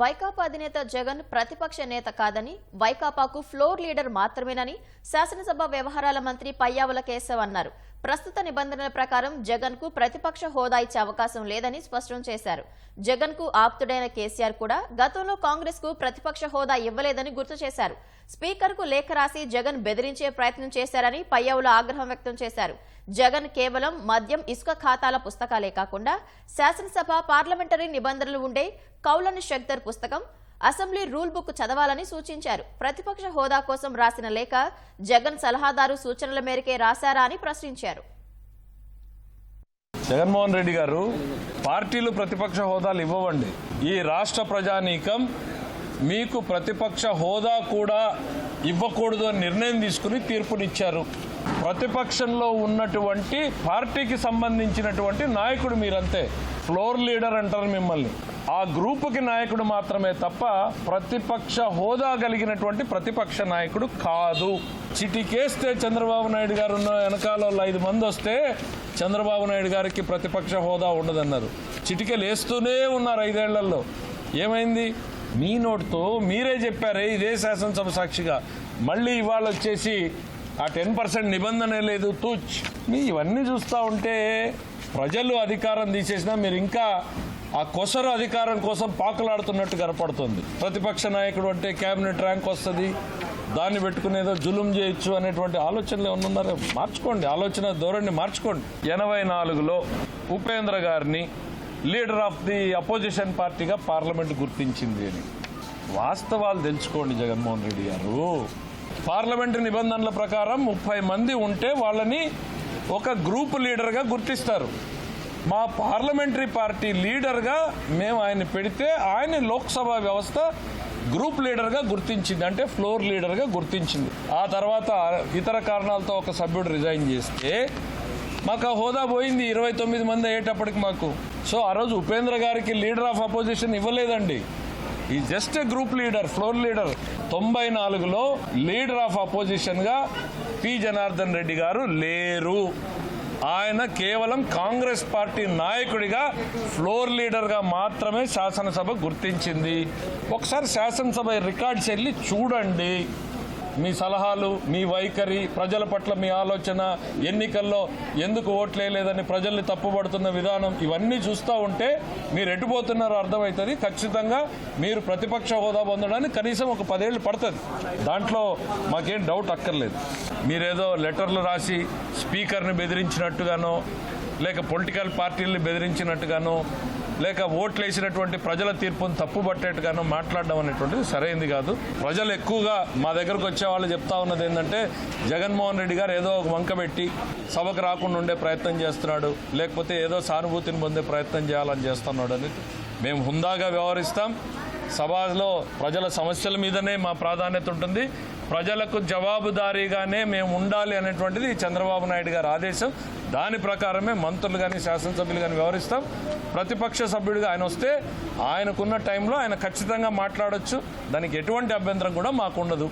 వైకాపా అధినేత జగన్ ప్రతిపక్ష నేత కాదని వైకాపాకు ఫ్లోర్ లీడర్ మాత్రమేనని శాసనసభ వ్యవహారాల మంత్రి పయ్యావుల కేశవ్ అన్నారు. ప్రస్తుత నిబంధనల ప్రకారం జగన్కు ప్రతిపక్ష హోదా ఇచ్చే అవకాశం లేదని స్పష్టం చేశారు. జగన్కు ఆప్తుడైన కేసీఆర్ కూడా గతంలో కాంగ్రెస్కు ప్రతిపక్ష హోదా ఇవ్వలేదని గుర్తు చేశారు. స్పీకర్కు లేఖ రాసి జగన్ బెదిరించే ప్రయత్నం చేశారని పయ్యావుల ఆగ్రహం వ్యక్తం చేశారు. జగన్ కేవలం మద్యం ఇసుక ఖాతాల పుస్తకాలే కాకుండా శాసనసభ పార్లమెంటరీ నిబంధనలు ఉండే కౌలన్ శక్తర్ పుస్తకం అసెంబ్లీ రూల్ బుక్ చదవాలని సూచించారు. ప్రతిపక్ష హోదా కోసం రాసిన లేఖ జగన్ సలహాదారు సూచనల మేరకే రాశారా అని ప్రశ్నించారు. జగన్మోహన్ రెడ్డి గారు పార్టీలు ప్రతిపక్ష హోదాలు ఇవ్వవండి. ఈ రాష్ట్ర ప్రజానీకం మీకు ప్రతిపక్ష హోదా కూడా ఇవ్వకూడదు అని నిర్ణయం తీసుకుని తీర్పునిచ్చారు. ప్రతిపక్షంలో ఉన్నటువంటి పార్టీకి సంబంధించినటువంటి నాయకుడు మీరంతే. ఫ్లోర్ లీడర్ అంటారు మిమ్మల్ని. ఆ గ్రూపుకి నాయకుడు మాత్రమే తప్ప ప్రతిపక్ష హోదా కలిగినటువంటి ప్రతిపక్ష నాయకుడు కాదు. చిటికేస్తే చంద్రబాబు నాయుడు గారు ఉన్న వెనకాల ఐదు మంది వస్తే చంద్రబాబు నాయుడు గారికి ప్రతిపక్ష హోదా ఉండదన్నారు. చిటికెలు వేస్తూనే ఉన్నారు ఐదేళ్ళలో. ఏమైంది? మీ నోటితో మీరే చెప్పారే ఇదే శాసనసభ సాక్షిగా. మళ్ళీ ఇవాళ వచ్చేసి ఆ టెన్ పర్సెంట్ నిబంధన లేదు. తూచ్. మీ ఇవన్నీ చూస్తూ ఉంటే ప్రజలు అధికారం తీసేసినా మీరు ఇంకా ఆ కొసరు అధికారం కోసం పాకులాడుతున్నట్టు కనపడుతుంది. ప్రతిపక్ష నాయకుడు అంటే క్యాబినెట్ ర్యాంక్ వస్తుంది. దాన్ని పెట్టుకునేదో జులుం చేయొచ్చు అనేటువంటి ఆలోచనలు ఏమన్నా మార్చుకోండి. ఆలోచన ధోరణి మార్చుకోండి. ఎనభై నాలుగులో ఉపేంద్ర గారిని లీడర్ ఆఫ్ ది అపోజిషన్ పార్టీగా పార్లమెంట్ గుర్తించింది అని. వాస్తవాలు తెలుసుకోండి జగన్మోహన్ రెడ్డి గారు. పార్లమెంటు నిబంధనల ప్రకారం ముప్పై మంది ఉంటే వాళ్ళని ఒక గ్రూప్ లీడర్గా గుర్తిస్తారు. మా పార్లమెంటరీ పార్టీ లీడర్గా మేము ఆయన పెడితే ఆయన లోక్సభ వ్యవస్థ గ్రూప్ లీడర్గా గుర్తించింది. అంటే ఫ్లోర్ లీడర్గా గుర్తించింది. ఆ తర్వాత ఇతర కారణాలతో ఒక సభ్యుడు రిజైన్ చేస్తే మాకు ఆ హోదా పోయింది ఇరవై తొమ్మిది మంది అయ్యేటప్పటికి మాకు. సో ఆ రోజు ఉపేంద్ర గారికి లీడర్ ఆఫ్ అపోజిషన్ ఇవ్వలేదండి. ఈ just group leader floor leader తొంభై నాలుగులో లీడర్ ఆఫ్ అపోజిషన్గా పి. జనార్దన్ రెడ్డి గారు లేరు. ఆయన కేవలం కాంగ్రెస్ పార్టీ నాయకుడిగా ఫ్లోర్ లీడర్గా మాత్రమే శాసనసభ గుర్తించింది. ఒకసారి శాసనసభ రికార్డ్స్ వెళ్ళి చూడండి. మీ సలహాలు మీ వైఖరి ప్రజల పట్ల మీ ఆలోచన ఎన్నికల్లో ఎందుకు ఓట్లేయలేదని ప్రజల్ని తప్పుబడుతున్న విధానం ఇవన్నీ చూస్తూ ఉంటే మీరు ఎటుపోతున్నారో అర్థమవుతుంది. ఖచ్చితంగా మీరు ప్రతిపక్ష హోదా పొందడానికి కనీసం ఒక పదేళ్ళు పడుతుంది. దాంట్లో మాకేం డౌట్ అక్కర్లేదు. మీరేదో లెటర్లు రాసి స్పీకర్ని బెదిరించినట్టుగానో లేక పొలిటికల్ పార్టీల్ని బెదిరించినట్టుగానో లేక ఓట్లు వేసినటువంటి ప్రజల తీర్పును తప్పుపట్టేట్టుగానో మాట్లాడడం అనేటువంటిది సరైనది కాదు. ప్రజలు ఎక్కువగా మా దగ్గరకు వచ్చే వాళ్ళు చెప్తా ఉన్నది ఏంటంటే జగన్మోహన్ రెడ్డి గారు ఏదో ఒక వంక పెట్టి సభకు రాకుండా ఉండే ప్రయత్నం చేస్తున్నాడు లేకపోతే ఏదో సానుభూతిని పొందే ప్రయత్నం చేయాలని చేస్తున్నాడు అని మేము హుందాగా వ్యవహరిస్తాం. సభలో ప్రజల సమస్యల మీదనే మా ప్రాధాన్యత ఉంటుంది. ప్రజలకు జవాబుదారీగానే మేము ఉండాలి అనేటువంటిది చంద్రబాబు నాయుడు గారి ఆదేశం. దాని ప్రకారమే మంత్రులు కానీ శాసనసభ్యులు కానీ వ్యవహరిస్తాం. ప్రతిపక్ష సభ్యుడిగా ఆయన వస్తే ఆయనకున్న టైంలో ఆయన ఖచ్చితంగా మాట్లాడొచ్చు. దానికి ఎటువంటి అభ్యంతరం కూడా మాకు ఉండదు